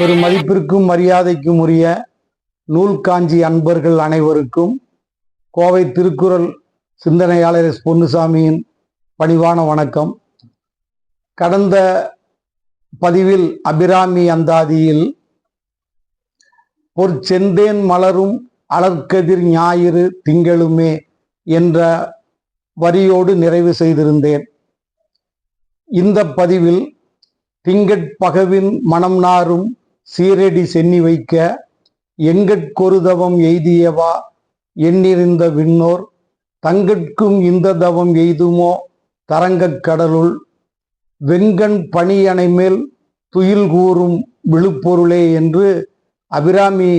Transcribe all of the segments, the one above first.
பெரும் மதிப்பிற்கும் மரியாதைக்கும் உரிய நூல் காஞ்சி அன்பர்கள் அனைவருக்கும் கோவை திருக்குறள் சிந்தனையாளர் எஸ் பொன்னுசாமியின் பணிவான வணக்கம். கடந்த பதிவில் அபிராமி அந்தாதியில் பொற்செந்தேன் மலரும் அலர்கதிர் ஞாயிறு திங்களுமே என்ற வரியோடு நிறைவு செய்திருந்தேன். இந்த பதிவில் திங்கட்பகவின் மனம் நாரும் சீரடி சென்னி வைக்க எங்கட்கொருதவம் எய்தியவா? எண்ணிருந்த விண்ணோர் தங்கட்கும் இந்த தவம் எய்துமோ? தரங்கக் கடலுள் வெண்கண் பணியணை மேல் துயில் கூறும் விழுப்பொருளே என்று அபிராமி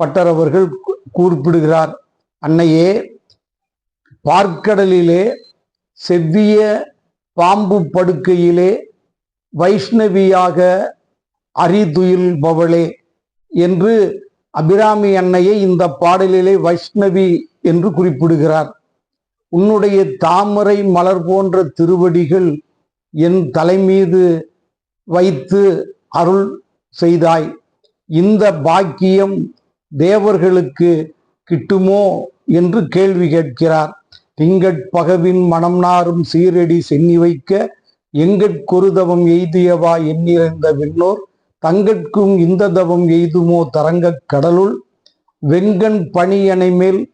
பட்டரவர்கள் கூறிப்பிடுகிறார் அன்னையே பார்க்கடலிலே செவ்விய பாம்பு படுக்கையிலே வைஷ்ணவியாக அரிதுயில்பவளே என்று அபிராமி அன்னையை இந்த பாடலிலே வைஷ்ணவி என்று குறிப்பிடுகிறார். உன்னுடைய தாமரை மலர் போன்ற திருவடிகள் என் தலைமீது வைத்து அருள் செய்தாய். இந்த பாக்கியம் தேவர்களுக்கு கிட்டுமோ என்று கேள்வி கேட்கிறார். திங்கட்பகவின் மனம் நாரும் சீரடி சென்னி வைக்க எங்கட்கொருதவம் எய்தியவா எண்ணிறந்த விண்ணோர் தங்கட்கும் இந்த தவம் எய்துமோ தரங்கக் கடலுள்? வெங்கண் பணியணை மேல்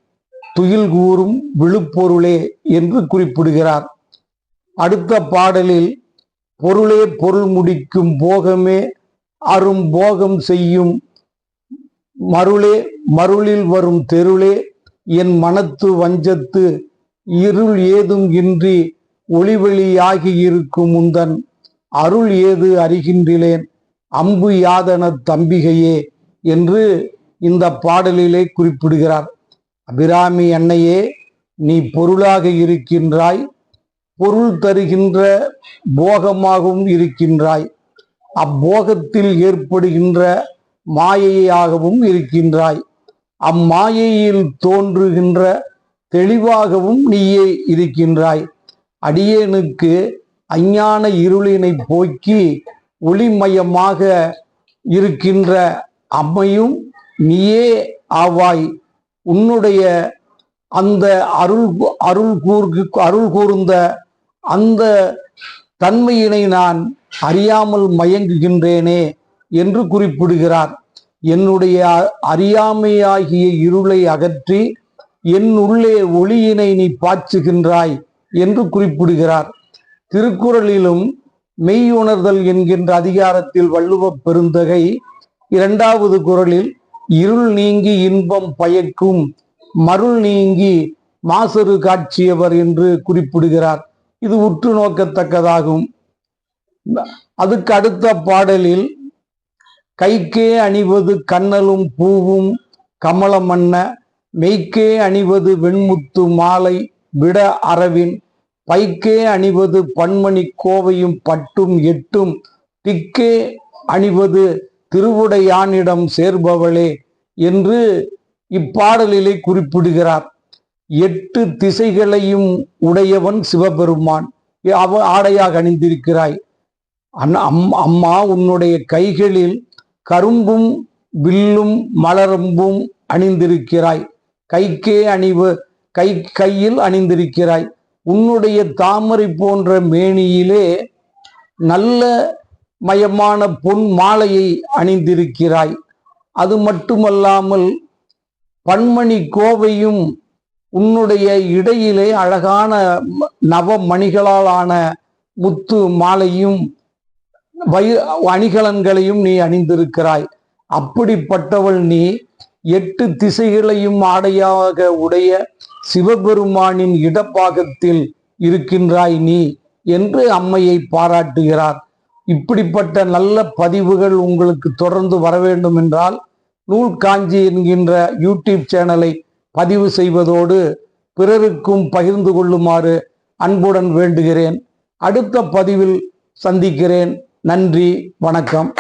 துயில் கூறும் விழுப்பொருளே என்று குறிப்பிடுகிறார். அடுத்த பாடலில் பொருளே பொருள் முடிக்கும் போகமே அரும் போகம் செய்யும் மருளே மருளில் வரும் தெருளே என் மனத்து வஞ்சத்து இருள் ஏதும் இன்றி ஒளிவெளியாகி இருக்கும் உந்தன் அருள் ஏது அறிகின்றேன் அம்பு யாதன தம்பிகையே என்று இந்த பாடலிலே குறிப்பிடுகிறார். அபிராமி அன்னையே நீ பொருளாக இருக்கின்றாய் பொருள் தருகின்ற போகமாகவும் இருக்கின்றாய் அப்போகத்தில் ஏற்படுகின்ற மாயையாகவும் இருக்கின்றாய் அம்மாயையில் தோன்றுகின்ற தெளிவாகவும் நீயே இருக்கின்றாய். அடியேனுக்கு அஞ்ஞான இருளினை போக்கி ஒளிமயமாக இருக்கின்ற அம்மையும் நீயே ஆவாய். உன்னுடைய அந்த அருள் அருள் கூர்கு அருள் கூர்ந்த அந்த தன்மையினை நான் அறியாமல் மயங்குகின்றேனே என்று குறிப்பிடுகிறார். என்னுடைய அறியாமையாகிய இருளை அகற்றி என் உள்ளே ஒளியினை நீ பாய்ச்சுகின்றாய் என்று குறிப்பிடுகிறார். திருக்குறளிலும் மெய்யுணர்தல் என்கின்ற அதிகாரத்தில் வள்ளுவ பெருந்தகை இரண்டாவது குரலில் இருள் நீங்கி இன்பம் பயக்கும் மருள் நீங்கி மாசறு காட்சியவர் என்று குறிப்பிடுகிறார். இது உற்று நோக்கத்தக்கதாகும். அதுக்கு அடுத்த பாடலில் கைக்கே அணிவது கண்ணலும் பூவும் கமலமன்ன மெய்க்கே அணிவது வெண்முத்து மாலை விட அரவின் பைக்கே அணிவது பன்மணி கோவையும் பட்டும் எட்டும் திக்கே அணிவது திருவுடையானிடம் சேர்பவளே என்று இப்பாடலிலே குறிப்பிடுகிறார். எட்டு திசைகளையும் உடையவன் சிவபெருமான். அவ ஆடையாக அணிந்திருக்கிறாய். அண்ணா- அம்- அம்மா உன்னுடைய கைகளில் கரும்பும் வில்லும் மலரம்பும் அணிந்திருக்கிறாய். கைக்கே அணிவு கை கையில் அணிந்திருக்கிறாய். உன்னுடைய தாமரை போன்ற மேனியிலே நல்ல மயமான பொன் மாலையை அணிந்திருக்கிறாய். அது மட்டுமல்லாமல் பன்மணி கோவையும் உன்னுடைய இடையிலே அழகான ம- நவ மணிகளாலான முத்து மாலையும் வயி அணிகலன்களையும் நீ அணிந்திருக்கிறாய். அப்படிப்பட்டவள் நீ எட்டு திசைகளையும் ஆடையாக உடைய சிவபெருமானின் இடப்பாகத்தில் இருக்கின்றாய் நீ என்று அம்மையை பாராட்டுகிறார். இப்படிப்பட்ட நல்ல பதிவுகள் உங்களுக்கு தொடர்ந்து வர வேண்டும் என்றால் நூல் காஞ்சி என்கின்ற யூடியூப் சேனலை பதிவு செய்வதோடு பிறருக்கும் பகிர்ந்து கொள்ளுமாறு அன்புடன் வேண்டுகிறேன். அடுத்த பதிவில் சந்திக்கிறேன். நன்றி வணக்கம்.